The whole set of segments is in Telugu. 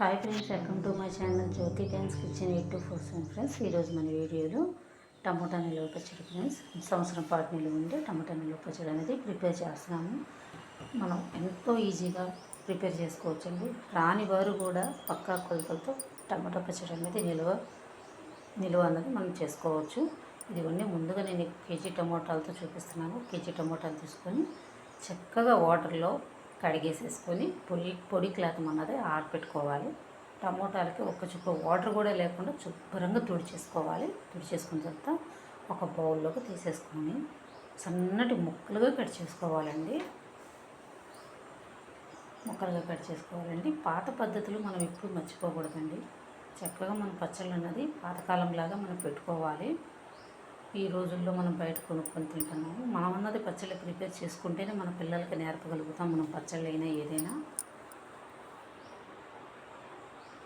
Hi friends welcome to my channel Jyothi tens kitchen eight two four seven friends. ఈరోజు మన వీడియోలో టమాటా నిల్వ పచ్చడి ఫ్రెండ్స్. సంవత్సరం పాటు నిల్వ ఉండే టమాటా నిల్వ పచ్చడి అనేది ప్రిపేర్ చేస్తున్నాము. మనం ఎంతో ఈజీగా ప్రిపేర్ చేసుకోవచ్చండి. రాని వారు కూడా పక్కా కొలతలతో టమాటా పచ్చడి అనేది నిల్వ నిల్వ అన్నది మనం చేసుకోవచ్చు. ఇదిగోండి ముందుగా నేను కేజీ టమోటాలతో చూపిస్తున్నాను. కేజీ టమోటాలు తీసుకొని చక్కగా వాటర్లో కడిగేసేసుకొని పొడి పొడి క్లాత్ అన్నది ఆరపెట్టుకోవాలి. టమోటాలకి ఒక్క చుక్క వాటర్ కూడా లేకుండా శుభ్రంగా తుడిచేసుకోవాలి. తుడిచేసుకున్న తర్వాత ఒక బౌల్లోకి తీసేసుకొని సన్నటి ముక్కలుగా కట్ చేసుకోవాలండి. ముక్కలుగా కట్ చేసుకోవాలండి. పాత పద్ధతులు మనం ఎప్పుడు మర్చిపోకూడదండి. చక్కగా మన పచ్చళ్ళు అన్నది పాతకాలంలాగా మనం పెట్టుకోవాలి. ఈ రోజుల్లో మనం బయట కొనుక్కొని తింటున్నాము. మనం అన్నది పచ్చళ్ళు ప్రిపేర్ చేసుకుంటేనే మన పిల్లలకి నేర్పగలుగుతాం మనం పచ్చళ్ళు అయినా ఏదైనా.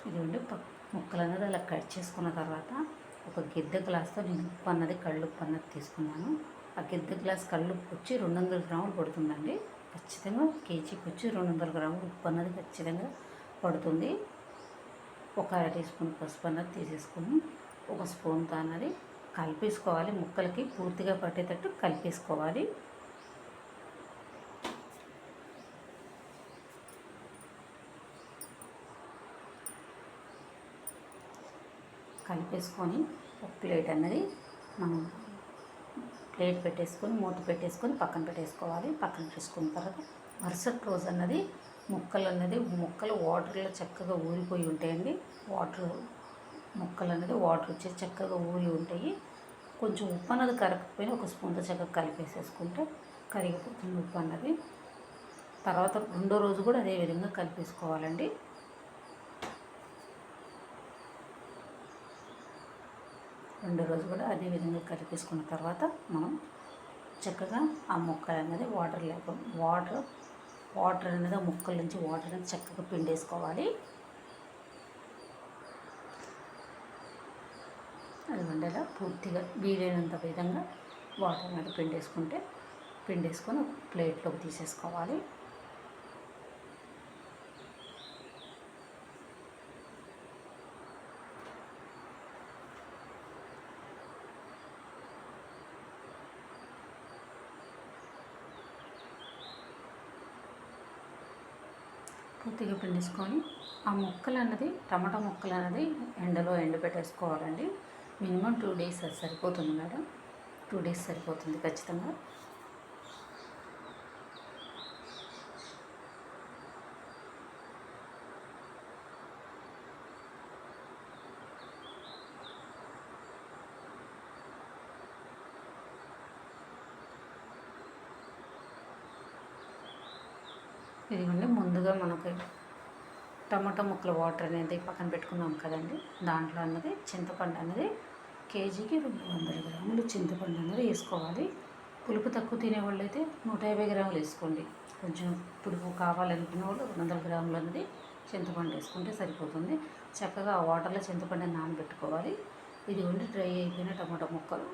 ఇదిగోండి ప ముక్కలు అన్నది అలా కట్ చేసుకున్న తర్వాత ఒక గిద్దె గ్లాస్తో నేను ఉప్పు అన్నది కళ్ళు ఉప్పు అన్నది తీసుకున్నాను. ఆ గిద్దె గ్లాస్ కళ్ళు ఉప్పు వచ్చి రెండు వందల గ్రాములు పడుతుందండి. ఖచ్చితంగా కేజీకి వచ్చి రెండు వందల గ్రాములు ఉప్పు అన్నది ఖచ్చితంగా పడుతుంది. ఒక అర టీ స్పూన్ పసుపు అన్నది తీసేసుకుని ఒక స్పూన్తో అన్నది కలిపేసుకోవాలి. ముక్కలకి పూర్తిగా పట్టేటట్టు కలిపేసుకోవాలి. కలిపేసుకొని ఒక ప్లేట్ అన్నది మనం ప్లేట్ పెట్టేసుకొని మూత పెట్టేసుకొని పక్కన పెట్టేసుకోవాలి. పక్కన పెట్టేసుకున్న తర్వాత మరుసటి రోజు అన్నది ముక్కలు అన్నది ముక్కలు వాటర్లో చక్కగా ఊరిపోయి ఉంటాయండి. వాటర్ ముక్కలు అనేది వాటర్ వచ్చి చక్కగా ఊరి ఉంటాయి. కొంచెం ఉప్పు అన్నది కరగకపోయినా ఒక స్పూన్తో చక్కగా కలిపేసేసుకుంటే కరిగిపోతుంది ఉప్పు అన్నది. తర్వాత రెండో రోజు కూడా అదే విధంగా కలిపేసుకోవాలండి. రెండో రోజు కూడా అదే విధంగా కలిపేసుకున్న తర్వాత మనం చక్కగా ఆ ముక్కలు అనేది వాటర్ లేకుండా వాటర్ వాటర్ అనేది ఆ ముక్కల నుంచి వాటర్ అనేది చక్కగా పిండేసుకోవాలి. ఉండేలా పూర్తిగా వీలైనంత విధంగా వాటర్ అనేది పిండేసుకుంటే పిండేసుకొని ఒక ప్లేట్లోకి తీసేసుకోవాలి. పూర్తిగా పిండేసుకొని ఆ ముక్కలు అన్నది టమాటా ముక్కలు అన్నది ఎండలో ఎండ పెట్టేసుకోవాలండి మినిమం టూ డేస్ అది సరిపోతుంది మేడం. టూ డేస్ సరిపోతుంది ఖచ్చితంగా. ఇదిగోండి ముందుగా మనకి టమాటా ముక్కల వాటర్ అనేది పక్కన పెట్టుకున్నాం కదండి. దాంట్లో అన్నది చింతపండు అనేది కేజీకి రెండు వందల గ్రాములు చింతపండు అనేది వేసుకోవాలి. పులుపు తక్కువ తినేవాళ్ళు అయితే నూట యాభై గ్రాములు వేసుకోండి. కొంచెం పులుపు కావాలనుకునే వాళ్ళు రెండు వందల గ్రాములు అనేది చింతపండు వేసుకుంటే సరిపోతుంది. చక్కగా ఆ వాటర్లో చింతపండు నానబెట్టుకోవాలి. ఇది ఉండి డ్రై అయిపోయిన టమాటా ముక్కలు.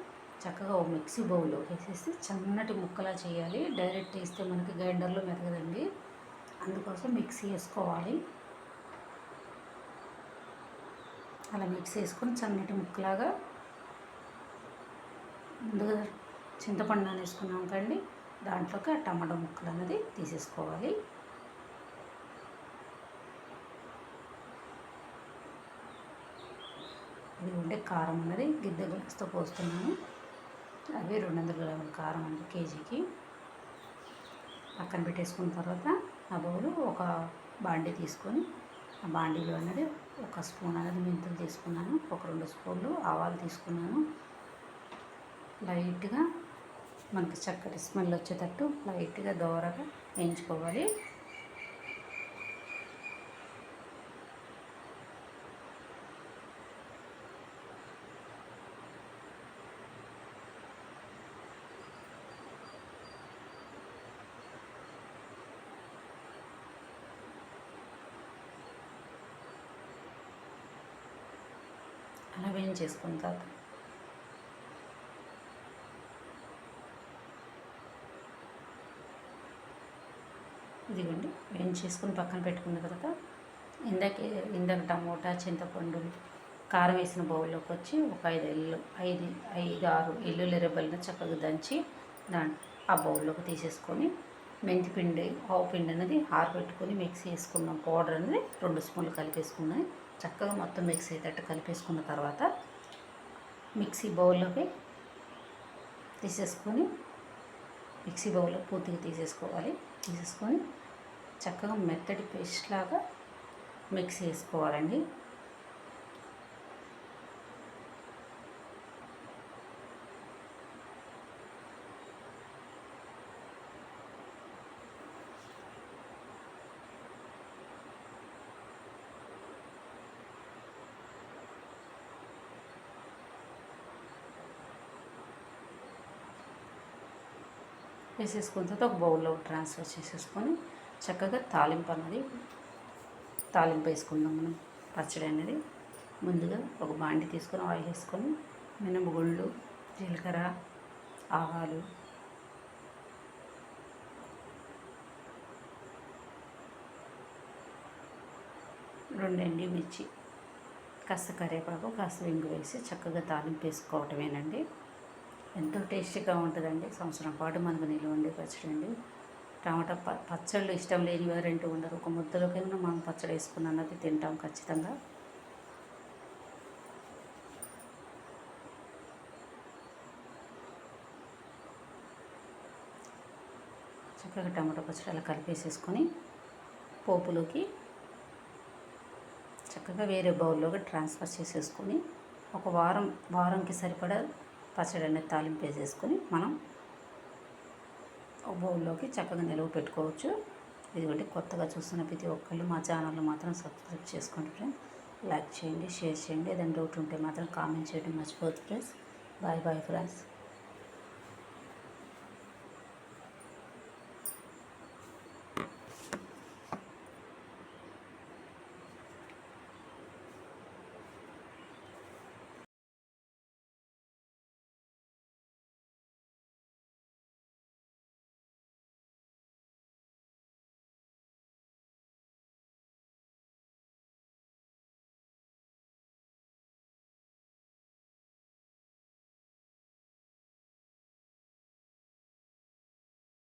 చక్కగా ఒక మిక్సీ బౌల్లో వేసేసి చన్నటి ముక్కలా చేయాలి. డైరెక్ట్ వేస్తే మనకి గ్రైండర్లో మెదగదండి. అందుకోసం మిక్సీ వేసుకోవాలి. అలా మిక్స్ వేసుకొని సన్నటి ముక్కలాగా ముందుగా చింతపండు వేసుకున్నాం కండి దాంట్లోకి ఆ టమాటా ముక్కలు అనేది తీసేసుకోవాలి. ఇది ఉండే కారం అనేది గిద్దె గ్లాస్తో పోస్తున్నాను. అవి రెండు వందల గ్రాముల కారం అండి కేజీకి. పక్కన పెట్టేసుకున్న తర్వాత ఆ బౌలు ఒక బాండీ తీసుకొని ఆ బాండీలో అనేది ఒక స్పూన్ అనేది మెంతులు తీసుకున్నాను. ఒక రెండు స్పూన్లు ఆవాలు తీసుకున్నాను. లైట్గా మనకి చక్కటి స్మెల్ వచ్చేటట్టు లైట్గా దోరగా వేయించుకోవాలి. అలా వేయించేసుకున్న తర్వాత. ఇదిగోండి వేయించేసుకొని పక్కన పెట్టుకున్న తర్వాత ఇందాక ఇందాక టమోటా చింతపండు కారం వేసిన బౌల్లోకి వచ్చి ఒక ఐదు ఎల్లు ఐదు ఐదు ఆరు ఎల్లుల్లి రెబ్బలను చక్కగా దంచి దాని ఆ బౌల్లోకి తీసేసుకొని మెంతి పిండి ఆవు పిండి అనేది ఆరబెట్టుకొని మిక్సీ చేసుకున్న పౌడర్ అనేది రెండు స్పూన్లు కలిపేసుకున్నాయి చక్కగా మొత్తం మిక్స్ అయ్యేటట్టు కలిపేసుకున్న తర్వాత మిక్సీ బౌల్లోకి తీసేసుకొని మిక్సీ బౌల్లో పూర్తిగా తీసేసుకోవాలి. తీసేసుకొని చక్కగా మెత్తటి పేస్ట్ లాగా మిక్స్ చేసుకోవాలండి. వేసేసుకున్న తర్వాత ఒక బౌల్లో ట్రాన్స్ఫర్ చేసేసుకొని చక్కగా తాలింపు అన్నది తాలింపు వేసుకుందాం మనం పచ్చడి అనేది. ముందుగా ఒక బాండి తీసుకొని ఆయిల్ వేసుకొని మినపగుళ్ళు జీలకర్ర ఆవాలు రెండు మిర్చి కాస్త కరివేపాకు కాస్త వెంగు వేసి చక్కగా తాలింపు వేసుకోవటమేనండి. ఎంతో టేస్టీగా ఉంటుందండి. సంవత్సరం పాటు మనకు నిల్వ ఉండే పచ్చడి అండి. టమాటా ప పచ్చళ్ళు ఇష్టం లేని వారంటూ ఉండరు. ఒక ముద్దలోకైనా మనం పచ్చడి వేసుకున్న అన్నది తింటాం ఖచ్చితంగా. చక్కగా టమాటా పచ్చడి అలా కలిపేసేసుకొని పోపులోకి చక్కగా వేరే బౌల్లోకి ట్రాన్స్ఫర్ చేసేసుకొని ఒక వారం వారంకి సరిపడా పచ్చడి అనేది తాలింపు వేసేసుకొని మనం బౌల్లోకి చక్కగా నిలువ పెట్టుకోవచ్చు. ఇదిగోండి కొత్తగా చూస్తున్న ప్రతి ఒక్కళ్ళు మా ఛానల్ మాత్రం సబ్స్క్రైబ్ చేసుకోండి ఫ్రెండ్స్. లైక్ చేయండి షేర్ చేయండి. ఏదైనా డౌట్ ఉంటే మాత్రం కామెంట్ చేయడం మర్చిపోవద్దు ఫ్రెండ్స్. Bye bye friends.